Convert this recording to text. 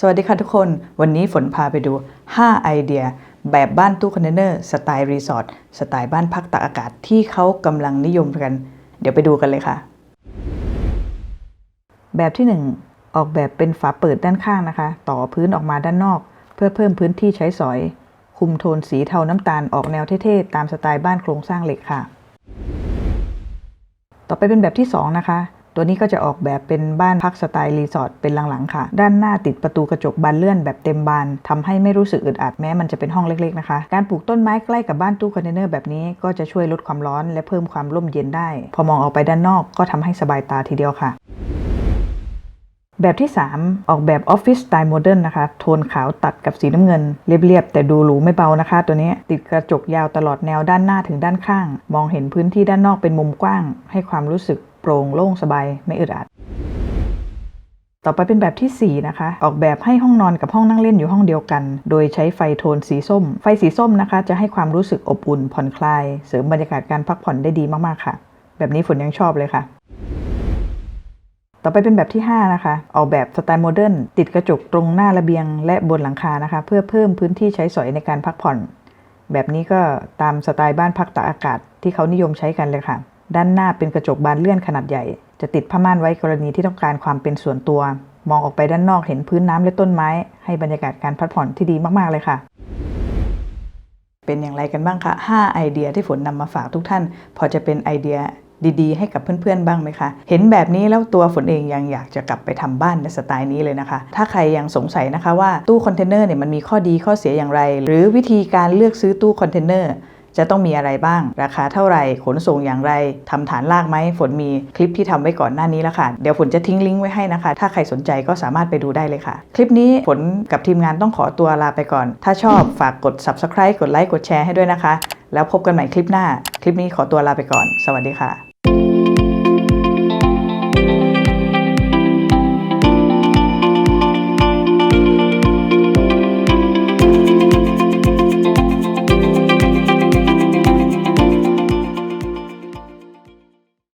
สวัสดีค่ะทุกคน วันนี้ฝนพาไปดู 5 ไอเดีย แบบบ้านตู้คอนเทนเนอร์สไตล์รีสอร์ทสไตล์บ้านพักตากอากาศที่เขากำลังนิยมกัน เดี๋ยวไปดูกันเลยค่ะ แบบที่ 1 ออกแบบเป็นฝาเปิดด้านข้างนะคะ ต่อพื้นออกมาด้านนอก เพื่อเพิ่มพื้นที่ใช้สอย คุมโทนสีเทาน้ำตาลออกแนวเท่ๆตามสไตล์บ้านโครงสร้างเหล็กค่ะ ต่อไปเป็นแบบที่ 2 นะคะ ตัวนี้ก็จะออกแบบเป็นบ้านพักสไตล์รีสอร์ทเป็นหลังๆค่ะ ด้านหน้าติดประตูกระจกบานเลื่อนแบบเต็มบานทำให้ไม่รู้สึกอึดอัดแม้มันจะเป็นห้องเล็กๆนะคะ การปลูกต้นไม้ใกล้กับบ้านตู้คอนเทนเนอร์แบบนี้ก็จะช่วยลดความร้อนและเพิ่มความร่มเย็นได้ พอมองออกไปด้านนอกก็ทำให้สบายตาทีเดียวค่ะแบบที่ 3 ออกแบบออฟฟิศสไตล์โมเดิร์นนะคะ โทนขาวตัดกับสีน้ำเงิน เรียบๆ แต่ดูหรูไม่เบานะคะ ตัวนี้ติดกระจกยาวตลอดแนวด้านหน้าถึงด้านข้าง มองเห็นพื้นที่ด้านนอกเป็นมุมกว้าง ให้ความรู้สึก ปร่งโล่งสบายไม่อึดอัด ต่อไปเป็นแบบที่ 4 นะคะ ออกแบบให้ห้องนอนกับห้องนั่งเล่นอยู่ห้องเดียวกัน โดยใช้ไฟโทนสีส้ม ไฟสีส้มนะคะ จะให้ความรู้สึกอบอุ่นผ่อนคลาย เสริมบรรยากาศการพักผ่อนได้ดีมากๆค่ะ แบบนี้ฝนยังชอบเลยค่ะต่อไปเป็นแบบที่ 5 นะคะ ออกแบบสไตล์โมเดิร์นติดกระจกตรงหน้าระเบียงและบนหลังคานะคะ เพื่อเพิ่มพื้นที่ใช้สอยในการพักผ่อน แบบนี้ก็ตามสไตล์บ้านพักตากอากาศที่เขานิยมใช้กันเลยค่ะ ด้านหน้าเป็นกระจกบานเลื่อนขนาดใหญ่ จะติดผ้าม่านไว้กรณีที่ต้องการความเป็นส่วนตัว มองออกไปด้านนอกเห็นพื้นน้ำและต้นไม้ ให้บรรยากาศการพักผ่อนที่ดีมากๆเลยค่ะเป็นอย่างไรกันบ้างคะ 5 ไอเดียที่ฝนนำมาฝากทุกท่าน พอจะเป็นไอเดียดีๆ ให้กับเพื่อนๆ บ้างไหมคะ เห็นแบบนี้แล้วตัวฝนเองยังอยากจะกลับไปทำบ้านในสไตล์นี้เลยนะคะ ถ้าใครยังสงสัยนะคะว่าตู้คอนเทนเนอร์เนี่ยมันมีข้อดีข้อเสียอย่างไร หรือวิธีการเลือกซื้อตู้คอนเทนเนอร์ จะต้องมีอะไรบ้าง ราคาเท่าไหร่ขนส่งอย่างไรทำฐานลากไหมฝนมีคลิปที่ทำไว้ก่อนหน้านี้แล้วค่ะเดี๋ยวฝนจะทิ้งลิงก์ไว้ให้นะคะ ถ้าใครสนใจก็สามารถไปดูได้เลยค่ะ คลิปนี้ฝนกับทีมงานต้องขอตัวลาไปก่อน ถ้าชอบฝากกด subscribe กดไลค์กดแชร์ให้ด้วยนะคะ แล้วพบกันใหม่คลิปหน้า คลิปนี้ขอตัวลาไปก่อน สวัสดีค่ะ